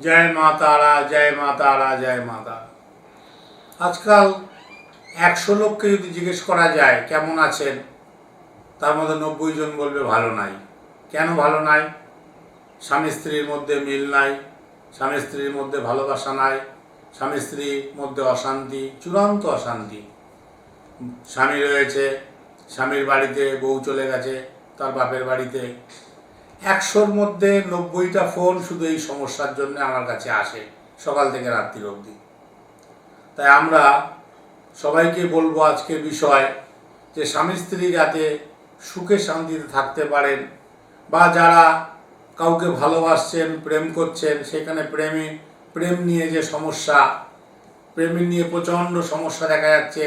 জয় মা তারা, জয় মা তারা, জয় মা তারা। আজকাল একশো লোককে যদি জিজ্ঞেস করা যায়, কেমন আছেন? তার মধ্যে নব্বই জন বলবে ভালো নাই। কেন ভালো নাই? স্বামী স্ত্রীর মধ্যে মিল নাই, স্বামী স্ত্রীর মধ্যে ভালোবাসা নাই, স্বামী স্ত্রীর মধ্যে অশান্তি, চূড়ান্ত অশান্তি। স্বামী রয়েছে, স্বামীর বাড়িতে বউ চলে গেছে, তার বাপের বাড়িতে একশোর মধ্যে নব্বইটা ফোন শুধু এই সমস্যার জন্য আমার কাছে আসে, সকাল থেকে রাত্রির অবধি। তাই আমরা সবাইকে বলব আজকের বিষয় যে স্বামী স্ত্রী যাতে সুখে শান্তিতে থাকতে পারেন বা যারা কাউকে ভালোবাসছেন, প্রেম করছেন, সেখানে প্রেমে, প্রেম নিয়ে যে সমস্যা, প্রেম নিয়ে প্রচণ্ড সমস্যা দেখা যাচ্ছে।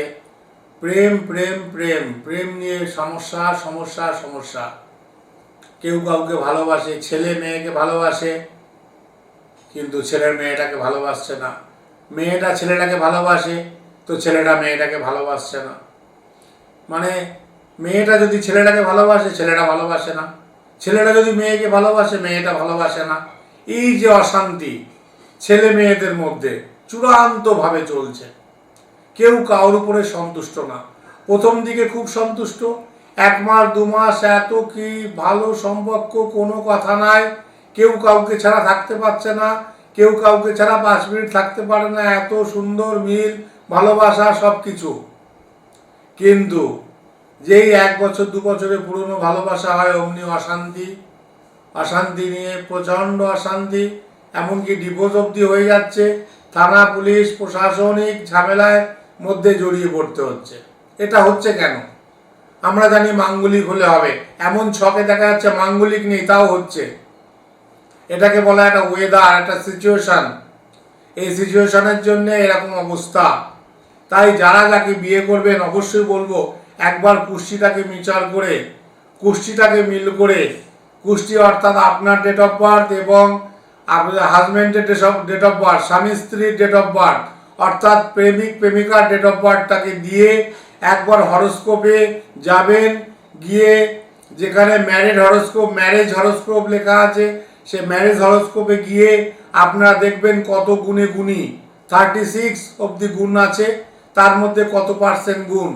প্রেম প্রেম প্রেম প্রেম নিয়ে সমস্যা সমস্যা সমস্যা। কেউ কাউকে ভালোবাসে, ছেলে মেয়েকে ভালোবাসে, কিন্তু ছেলের মেয়েটাকে ভালোবাসছে না। মেয়েটা ছেলেটাকে ভালোবাসে, তো ছেলেটা মেয়েটাকে ভালোবাসছে না। মানে মেয়েটা যদি ছেলেটাকে ভালোবাসে, ছেলেটা ভালোবাসে না। ছেলেটা যদি মেয়েকে ভালোবাসে, মেয়েটা ভালোবাসে না। এই যে অশান্তি ছেলে মেয়েদের মধ্যে চূড়ান্তভাবে চলছে। কেউ কারোর উপরে সন্তুষ্ট না। প্রথম দিকে খুব সন্তুষ্ট এক মাস, দু মাস, এত কি ভালো সম্পর্ক, কোনো কথা নাই। কেউ কাউকে ছাড়া থাকতে পারছে না, কেউ কাউকে ছাড়া পাঁচ মিনিট থাকতে পারে না, এত সুন্দর মিল, ভালোবাসা সব কিছু কিন্তু যেই এক বছর, দু বছরে পুরনো ভালোবাসা হয়, অমনি অশান্তি অশান্তি নিয়ে, প্রচণ্ড অশান্তি, এমনকি ডিভোর্স অবধি হয়ে যাচ্ছে, থানা, পুলিশ, প্রশাসনিক ঝামেলায় মধ্যে জড়িয়ে পড়তে হচ্ছে। এটা হচ্ছে কেন? আমরা জানি মাঙ্গলিক হলে হবে। এমন ছকে দেখা যাচ্ছে মাঙ্গলিক নেই, তাও হচ্ছে। এটাকে বলা একটা ওয়েদার একটা সিচুয়েশন এই সিচুয়েশনের জন্য এরকম অবস্থা। তাই যারা যাকে বিয়ে করবেন, অবশ্যই বলব, একবার কুষ্টিটাকে বিচার করে, কুষ্টিটাকে মিল করে, কুষ্টি অর্থাৎ আপনার ডেট অফ বার্থ এবং আপনার হাজব্যান্ডের date of date of birth স্বামী স্ত্রীর ডেট অফ বার্থ অর্থাৎ প্রেমিক, প্রেমিকার ডেট অফ বার্থটাকে দিয়ে একবার হরস্কোপে যাবেন, গিয়ে যেখানে ম্যারেড হরস্কোপ ম্যারেজ হরস্কোপ লেখা আছে, সে ম্যারেজ হরস্কোপে গিয়ে আপনারা দেখবেন কত গুণে গুণী। থার্টি সিক্স অব্দি গুণ আছে, তার মধ্যে কত পার্সেন্ট গুণ?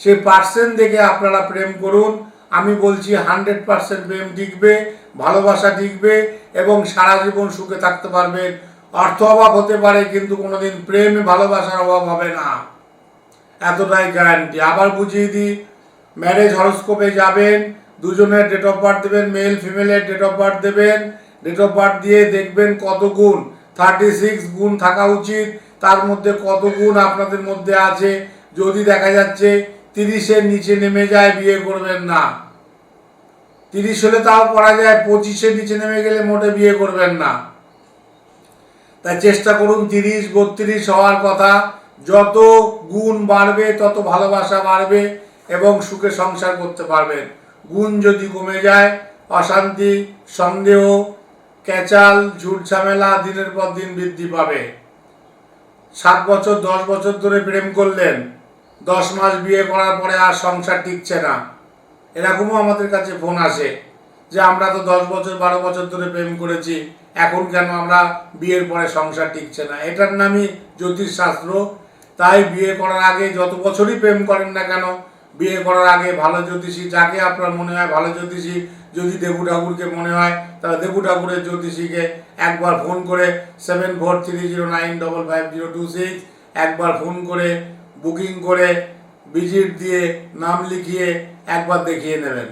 সেই পার্সেন্ট দেখে আপনারা প্রেম করুন। আমি বলছি হান্ড্রেড পার্সেন্ট প্রেম টিকবে, ভালোবাসা টিকবে এবং সারা জীবন সুখে থাকতে পারবেন। অর্থ অভাব হতে পারে, কিন্তু কোনোদিন প্রেম ভালোবাসার অভাব হবে না। এতটাই গ্যারান্টি আবার বুঝিয়ে দিই ম্যারেজ হরস্কোপে যাবেন, দুজনের ডেট অফ বার্থ দেবেন মেল ফিমেলের ডেট অফ বার্থ দেবেন ডেট অফ বার্থ দিয়ে দেখবেন কত গুণ। থার্টি সিক্স গুণ থাকা উচিত, তার মধ্যে কত গুণ আপনাদের মধ্যে আছে। যদি দেখা যাচ্ছে তিরিশের নিচে নেমে যায়, বিয়ে করবেন না। তিরিশ হলে তাও করা যায়, পঁচিশের নিচে নেমে গেলে মোটে বিয়ে করবেন না। তাই চেষ্টা করুন তিরিশ, বত্রিশ হওয়ার কথা। যত গুণ বাড়বে, তত ভালোবাসা বাড়বে এবং সুখে সংসার করতে পারবেন। গুণ যদি কমে যায়, অশান্তি, সন্দেহ, ক্যাচাল ঝুট ঝামেলা দিনের পর দিন বৃদ্ধি পাবে। সাত বছর, দশ বছর ধরে প্রেম করলেন, দশ মাস বিয়ে করার পরে আর সংসার টিকছে না। এরকমও আমাদের কাছে ফোন আসে যে, আমরা তো দশ বছর, বারো বছর ধরে প্রেম করেছি, এখন কেন আমরা বিয়ের পরে সংসার টিকছে না? এটার নামই জ্যোতিষশাস্ত্র। তাই বিয়ে করার আগে যত বছরই প্রেম করেন না কেন, বিয়ে করার আগে ভালো জ্যোতিষী যাকে আপনার মনে হয় ভালো জ্যোতিষী, যদি দেবু ঠাকুরকে মনে হয়, তাহলে দেবু ঠাকুরের জ্যোতিষীকে একবার ফোন করে seven four three zero nine double five zero two six একবার ফোন করে বুকিং করে ভিজিট দিয়ে, নাম লিখিয়ে একবার দেখিয়ে নেবেন।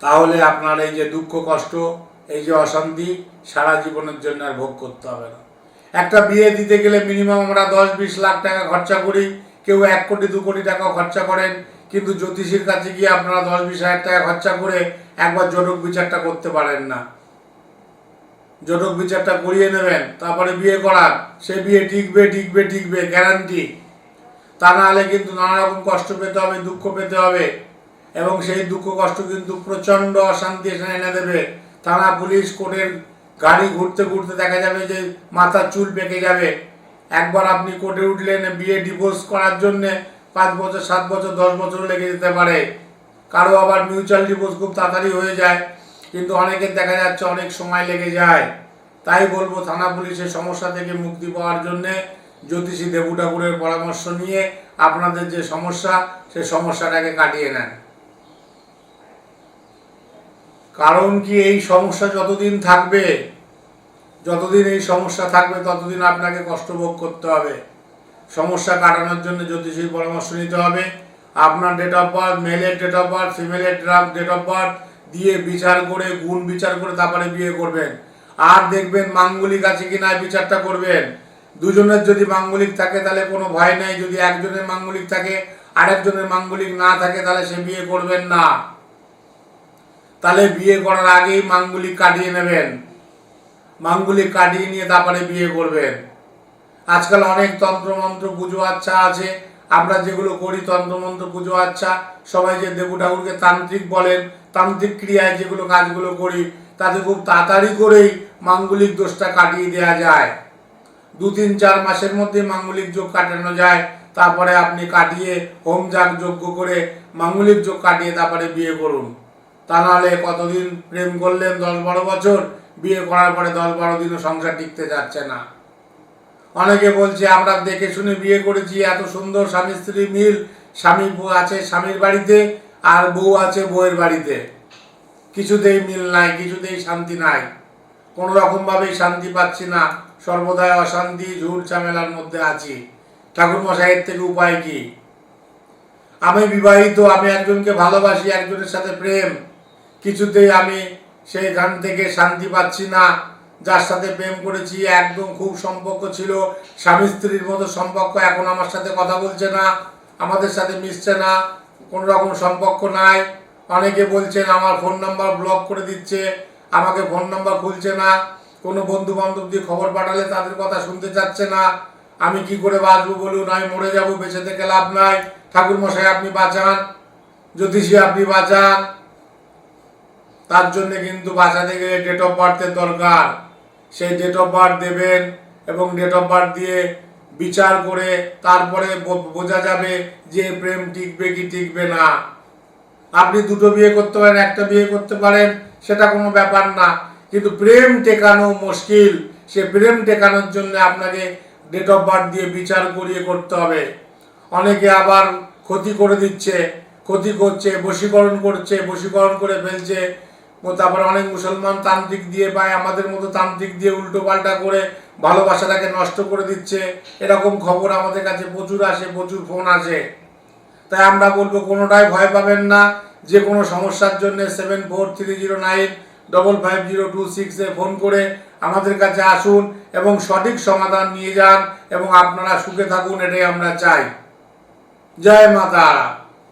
তাহলে আপনার এই যে দুঃখ কষ্ট এই যে অশান্তি সারা জীবনের জন্য আর ভোগ করতে হবে না। একটা বিয়ে দিতে গেলে মিনিমাম আমরা দশ বিশ লাখ টাকা খরচা করি, কেউ এক কোটি, দু কোটি টাকা খরচা করেন, কিন্তু জ্যোতিষীর কাছে গিয়ে আপনারা দশ বিশ হাজার টাকা খরচা করে একবার জটক বিচারটা করতে পারেন না। জটক বিচারটা করিয়ে নেবেন, তারপরে বিয়ে করার, সে বিয়ে টিকবে টিকবে টিকবে গ্যারান্টি তা না হলে কিন্তু নানা রকম কষ্ট পেতে হবে, দুঃখ পেতে হবে, এবং সেই দুঃখ, কষ্ট কিন্তু প্রচণ্ড অশান্তি এখানে এনে দেবে। থানা পুলিশ কোর্টের গাড়ি ঘুরতে ঘুরতে দেখা যাবে যে মাথার চুল পেকে যাবে। একবার আপনি কোর্টে উঠলেন, বিয়ে ডিভোর্স করার জন্যে পাঁচ বছর, সাত বছর, দশ বছর লেগে যেতে পারে। কারও আবার মিউচুয়াল ডিভোর্স খুব তাড়াতাড়ি হয়ে যায়। কিন্তু অনেকের দেখা যাচ্ছে অনেক সময় লেগে যায়। তাই বলব, থানা পুলিশের সমস্যা থেকে মুক্তি পাওয়ার জন্যে জ্যোতিষী দেবু ঠাকুরের পরামর্শ নিয়ে আপনাদের যে সমস্যা, সে সমস্যাটাকে কাটিয়ে নেন। কারণ কি এই সমস্যা যতদিন থাকবে, যতদিন এই সমস্যা থাকবে, ততদিন আপনাকে কষ্ট ভোগ করতে হবে। সমস্যা কাটানোর জন্য জ্যোতিষীর পরামর্শ নিতে হবে। আপনার ডেট অফ বার্থ মেলের ডেট অফ বার্থ ফিমেলের ডেট অফ বার্থ দিয়ে বিচার করে, গুণ বিচার করে তারপরে বিয়ে করবেন। আর দেখবেন মাঙ্গলিক আছে কি না বিচারটা করবেন। দুজনের যদি মাঙ্গলিক থাকে, তাহলে কোনো ভয় নাই। যদি একজনের মাঙ্গলিক থাকে, আরেকজনের মাঙ্গলিক না থাকে, তাহলে সে বিয়ে করবেন না। তাহলে বিয়ে করার আগেই মাঙ্গলিক কাটিয়ে নেবেন। মাঙ্গলিক কাটিয়ে নিয়ে তারপরে বিয়ে করবেন। আজকাল অনেক তন্ত্রমন্ত্র পুজো আচ্ছা আছে। আমরা যেগুলো করি, তন্ত্রমন্ত্র পুজো আচ্ছা। সবাই যে দেবু ঠাকুরকে তান্ত্রিক বলেন, তান্ত্রিক ক্রিয়ায় যেগুলো কাজগুলো করি, তাতে খুব তাড়াতাড়ি করেই মাঙ্গলিক দোষটা কাটিয়ে দেওয়া যায়। দু তিন চার মাসের মধ্যে মাঙ্গলিক যোগ কাটানো যায়। তারপরে আপনি কাটিয়ে হোম যাগ যজ্ঞ করে মাঙ্গলিক যোগ কাটিয়ে তারপরে বিয়ে করুন। তা নাহলে কতদিন প্রেম করলেন দশ বারো বছর? বিয়ে করার পরে দশ বারো দিনও সংসার টিকতে যাচ্ছে না। অনেকে বলছে, আমরা দেখে শুনে বিয়ে করেছি, এত সুন্দর স্বামী স্ত্রী মিল, স্বামী বউ আছে স্বামীর বাড়িতে আর বউ আছে বউয়ের বাড়িতে। কিছুতেই মিল নাই, কিছুতেই শান্তি নাই। কোনো রকমভাবেই শান্তি পাচ্ছি না, সর্বদাই অশান্তি ঝুট ঝামেলার মধ্যে আছি। ঠাকুর মশাইয়ের থেকে উপায় কি? আমি বিবাহিত, আমি একজনকে ভালোবাসি, একজনের সাথে প্রেম। কিছুতেই আমি সেইখান থেকে শান্তি পাচ্ছি না। যার সাথে প্রেম করেছি, একদম খুব সম্পর্ক ছিল। স্বামী স্ত্রীর মতো সম্পর্ক এখন আমার সাথে কথা বলছে না, আমাদের সাথে মিশছে না, কোনো রকম সম্পর্ক নাই। অনেকে বলছেন আমার ফোন নাম্বার ব্লক করে দিচ্ছে, আমাকে ফোন নাম্বার খুলছে না। কোনো বন্ধু বান্ধব দিয়ে খবর পাঠালে তাদের কথা শুনতে চাচ্ছে না। আমি কি করে বাঁচবো বলুন? আমি মরে যাব, বেঁচে থেকে লাভ নাই। ঠাকুর মশাই আপনি বাঁচান। জ্যোতিষী, আপনি বাঁচান। তার জন্য কিন্তু বাঁচাতে গেলে ডেট অফ বার্থের দরকার। সেই ডেট অফ বার্থ দেবেন এবং ডেট অফ বার্থ দিয়ে বিচার করে তারপরে বোঝা যাবে যে প্রেম টিকবে কি টিকবে না। আপনি দুটো বিয়ে করতে পারেন, একটা বিয়ে করতে পারেন, সেটা কোনো ব্যাপার না। কিন্তু প্রেম টেকানো মুশকিল। সে প্রেম টেকানোর জন্য আপনাকে ডেট অফ বার্থ দিয়ে বিচার করিয়ে করতে হবে। অনেকে আবার ক্ষতি করে দিচ্ছে, ক্ষতি করছে, বশীকরণ করছে, বশীকরণ করে ফেলছে। তারপরে অনেক মুসলমান তান্ত্রিক দিয়ে বা আমাদের মতো তান্ত্রিক দিয়ে উল্টো পাল্টা করে ভালোবাসাটাকে নষ্ট করে দিচ্ছে। এরকম খবর আমাদের কাছে প্রচুর আসে, প্রচুর ফোন আসে। তাই আমরা বলব, কোনোটাই ভয় পাবেন না। যে কোনো সমস্যার জন্য seven four three zero nine double five zero two সিক্সে ফোন করে আমাদের কাছে আসুন এবং সঠিক সমাধান নিয়ে যান এবং আপনারা সুখে থাকুন, এটাই আমরা চাই। জয় মাতা